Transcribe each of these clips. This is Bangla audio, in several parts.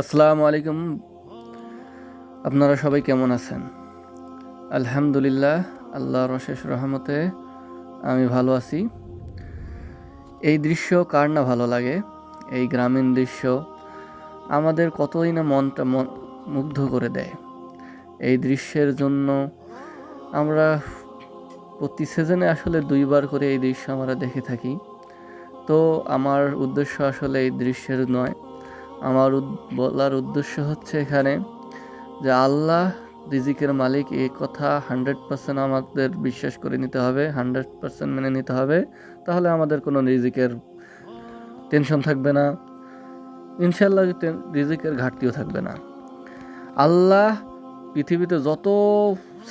আসসালামু আলাইকুম। আপনারা সবাই কেমন আছেন? আলহামদুলিল্লাহ, আল্লাহর অশেষ রহমতে আমি ভালো আছি। এই দৃশ্য কার না ভালো লাগে? এই গ্রামীণ দৃশ্য আমাদের কতই না মনটা মন মুগ্ধ করে দেয়। এই দৃশ্যের জন্য আমরা প্রতি সিজনে আসলে দুইবার করে এই দৃশ্য আমরা দেখে থাকি। তো আমার উদ্দেশ্য আসলে এই দৃশ্যের নয়। আমার বলার উদ্দেশ্য হচ্ছে এখানে যে আল্লাহ রিজিকের মালিক এই কথা হান্ড্রেড পার্সেন্ট আমাদের বিশ্বাস করে নিতে হবে, হান্ড্রেড পার্সেন্ট মেনে নিতে হবে। তাহলে আমাদের কোনো রিজিকের টেনশন থাকবে না। ইনশাল্লাহ রিজিকের ঘাটতিও থাকবে না। আল্লাহ পৃথিবীতে যত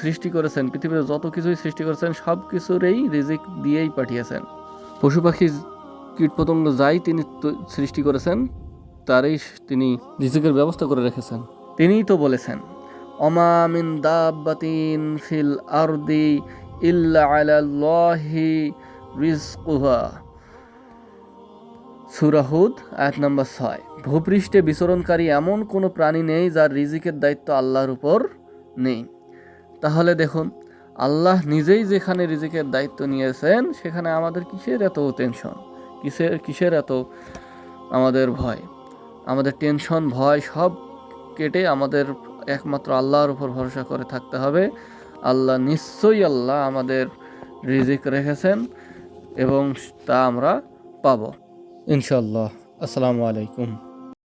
সৃষ্টি করেছেন, পৃথিবীতে যত কিছুই সৃষ্টি করেছেন সব কিছুরই রিজিক দিয়েই পাঠিয়েছেন। পশু পাখি কীটপতঙ্গ যাই তিনি সৃষ্টি করেছেন তারই তিনি রিজিকের ব্যবস্থা করে রেখেছেন। তিনিই তো বলেছেন অমা মিন দাব্বাতিন ফিল আরদি ইল্লা আলাল্লাহি রিজকুহা সুরাহুদ আয়াত নম্বর ছয়। ভূপৃষ্ঠে বিচরণকারী এমন কোনো প্রাণী নেই যার রিজিকের দায়িত্ব আল্লাহর উপর নেই। তাহলে দেখুন আল্লাহ নিজেই যেখানে রিজিকের দায়িত্ব নিয়েছেন সেখানে আমাদের কিসের এত টেনশন কিসের কিসের এত আমাদের ভয়? আমাদের টেনশন, ভয় সব কেটে আমাদের একমাত্র আল্লাহর উপর ভরসা করে থাকতে হবে। আল্লাহ নিশ্চয়ই আল্লাহ আমাদের রিজিক রেখেছেন এবং তা আমরা পাবো। ইনশাল্লাহ আসসালামু আলাইকুম।